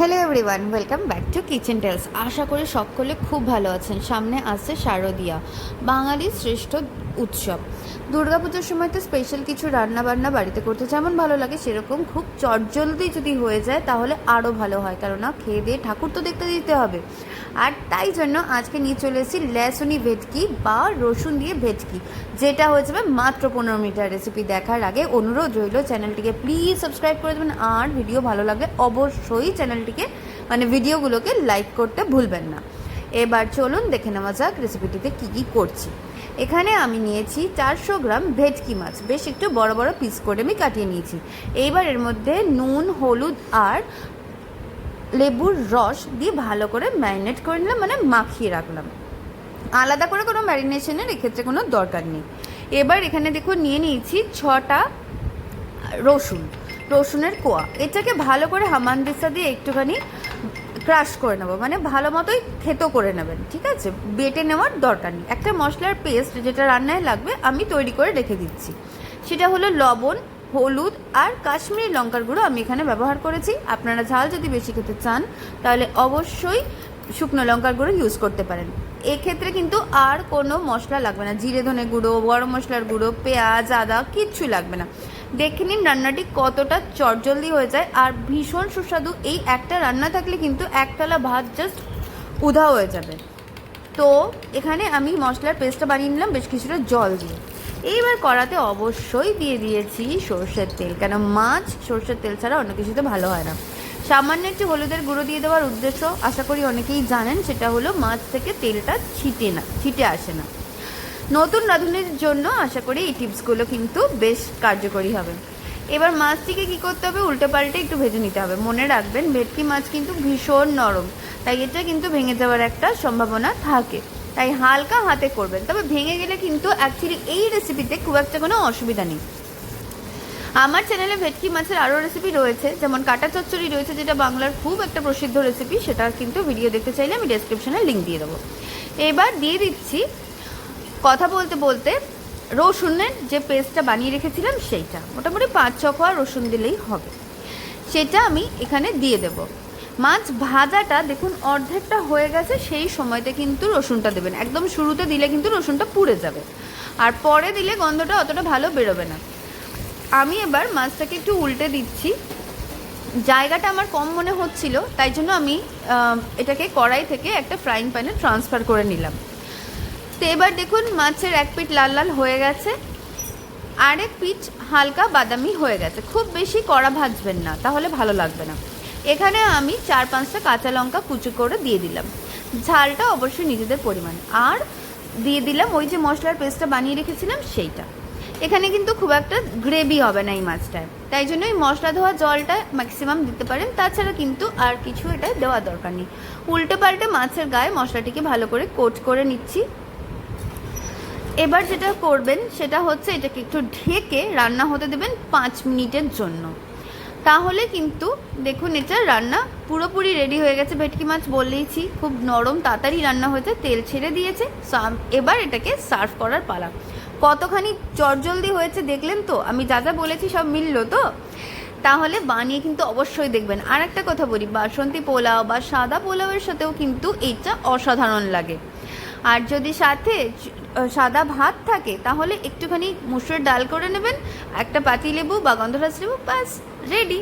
Hello everyone welcome back to kitchen tales আশা করি সকলে খুব ভালো আছেন। সামনে আছে শারদিয়া। বাঙালির শ্রেষ্ঠ উৎসব। দুর্গাপুজোর সময় তো স্পেশাল কিছু রান্না বান্না বাড়িতে করতে যেমন ভালো লাগে, সেরকম খুব চটজলদি যদি হয়ে যায় তাহলে আরও ভালো হয়, কেননা খেয়ে দিয়ে ঠাকুর তো দেখতে দিতে হবে। আর তাই জন্য আজকে নিয়ে চলে এসেছি লেসুনি ভেটকি বা রসুন দিয়ে ভেটকি, যেটা হয়ে যাবে মাত্র পনেরো মিটার রেসিপি দেখার আগে অনুরোধ রইল চ্যানেলটিকে প্লিজ সাবস্ক্রাইব করে দেবেন, আর ভিডিও ভালো লাগলে অবশ্যই চ্যানেলটিকে মানে ভিডিওগুলোকে লাইক করতে ভুলবেন না। এবার চলুন দেখে নেওয়া যাক রেসিপিটিতে কী কী করছি। এখানে আমি নিয়েছি চারশো গ্রাম ভেটকি মাছ। বেশ একটু বড় বড় পিস করে আমি কাটিয়ে নিয়েছি। এইবার এর মধ্যে নুন, হলুদ আর লেবুর রস দিয়ে ভালো করে ম্যারিনেট করে নিলাম মানে মাখিয়ে রাখলাম। আলাদা করে কোনো ম্যারিনেশনের এক্ষেত্রে কোনো দরকার নেই। এবার এখানে দেখুন, নিয়ে নিয়েছি ছটা রসুন, রসুনের কোয়া। এটাকে ভালো করে হামানদিসা দিয়ে একটুখানি ক্রাশ করে নেব। মানে ভালো মতোই থেতো করে নেবেন, ঠিক আছে? বেটে নেওয়ার দরকার নেই। একটা মশলার পেস্ট যেটা রান্নায় লাগবে, আমি তৈরি করে রেখে দিচ্ছি। সেটা হলো লবণ, হলুদ আর কাশ্মীরি লঙ্কার গুঁড়ো আমি এখানে ব্যবহার করেছি। আপনারা ঝাল যদি বেশি খেতে চান, তাহলে অবশ্যই শুকনো লঙ্কার গুঁড়ো ইউজ করতে পারেন। এক্ষেত্রে কিন্তু আর কোনো মশলা লাগবে না। জিরে ধনে গুঁড়ো, গরম মশলার গুঁড়ো, পেঁয়াজ, আদা কিচ্ছু লাগবে না। দেখে নিন রান্নাটি কতটা চটজলদি হয়ে যায়। আর ভীষণ সুস্বাদু এই একটা রান্না থাকলে কিন্তু একতলা ভাত জাস্ট উধা হয়ে যাবে। তো এখানে আমি মশলার পেস্টটা বানিয়ে নিলাম, বেশ কিছুটা জল দিয়ে। এইবার কড়াতে অবশ্যই দিয়ে দিয়েছি সর্ষের তেল, কেন মাছ সর্ষের তেল ছাড়া অন্য কিছুতে ভালো হয় না। সামান্য একটু হলুদের গুঁড়ো দিয়ে দেওয়ার উদ্দেশ্য, আশা করি অনেকেই জানেন, সেটা হলো মাছ থেকে তেলটা ছিটে না, ছিটে আসে না। নতুন রাঁধুনির জন্য আশা করি এই টিপসগুলো কিন্তু বেশ কার্যকরী হবে। এবার মাছটিকে কী করতে হবে? উল্টে পাল্টে একটু ভেজে নিতে হবে। মনে রাখবেন, ভেটকি মাছ কিন্তু ভীষণ নরম, তাই এটা কিন্তু ভেঙে যাওয়ার একটা সম্ভাবনা থাকে। তাই হালকা হাতে করবেন, তবে ভেঙে গেলে কিন্তু অ্যাকচুয়ালি এই রেসিপিতে খুব একটা কোনো অসুবিধা নেই। আমার চ্যানেলে ভেটকি মাছের আরও রেসিপি রয়েছে, যেমন কাটা চচ্চড়ি রয়েছে, যেটা বাংলার খুব একটা প্রসিদ্ধ রেসিপি সেটা কিন্তু ভিডিও দেখতে চাইলে আমি ডেসক্রিপশনে লিঙ্ক দিয়ে দেবো। এবার দিয়ে দিচ্ছি কথা বলতে বলতে রসুনের যে পেস্টটা বানিয়ে রেখেছিলাম সেইটা। মোটামুটি পাঁচ ছ কোয়া রসুন দিলেই হবে। সেটা আমি এখানে দিয়ে দেব। মাছ ভাজাটা দেখুন অর্ধেকটা হয়ে গেছে, সেই সময়তে কিন্তু রসুনটা দেবেন। একদম শুরুতে দিলে কিন্তু রসুনটা পুড়ে যাবে। আর পরে দিলে গন্ধটা অতটা ভালো বেরোবে না। আমি এবার মাছটাকে একটু উল্টে দিচ্ছি। জায়গাটা আমার কম মনে হচ্ছিল, তাই জন্য আমি এটাকে কড়াই থেকে একটা ফ্রাইং প্যানে ট্রান্সফার করে নিলাম। তো এবার দেখুন, মাছের এক পিঠ লাল লাল হয়ে গেছে, আরেক পিঠ হালকা বাদামি হয়ে গেছে। খুব বেশি কড়া ভাজবেন না, তাহলে ভালো লাগবে না। এখানে আমি চার পাঁচটা কাঁচা লঙ্কা কুচি করে দিয়ে দিলাম। ঝালটা অবশ্যই নিজেদের পরিমাণ। আর দিয়ে দিলাম ওই যে মশলার পেস্টটা বানিয়ে রেখেছিলাম, সেইটা। এখানে কিন্তু খুব একটা গ্রেভি হবে না এই মাছটায়। তাই জন্য এই মশলা ধোয়া জলটা ম্যাক্সিমাম দিতে পারেন। তাছাড়া কিন্তু আর কিছু এটা দেওয়া দরকার নেই। উল্টে পাল্টে মাছের গায়ে মশলাটিকে ভালো করে কোট করে নিচ্ছি। এবার যেটা করবেন, সেটা হচ্ছে এটাকে একটু ঢেকে রান্না হতে দেবেন পাঁচ মিনিটের জন্য। তাহলে কিন্তু দেখুন এটা রান্না পুরোপুরি রেডি হয়ে গেছে। ভেটকি মাছ বললেইছি খুব নরম, তাড়াতাড়ি রান্না হয়েছে, তেল ছেড়ে দিয়েছে এবার এটাকে সার্ভ করার পালা। কতখানি চটজলদি হয়েছে দেখলেন তো? আমি যা যা বলেছি সব মিললো তো? তাহলে বানিয়ে কিন্তু অবশ্যই দেখবেন। আর একটা কথা বলি, বাসন্তী পোলাও বা সাদা পোলাওয়ের সাথেও কিন্তু এটা অসাধারণ লাগে। আর যদি সাথে সাদা ভাত থাকে, তাহলে একটুখানি মুসুর ডাল করে নেবেন, একটা পাতি লেবু বা গন্ধরাজ লেবু, ব্যাস রেডি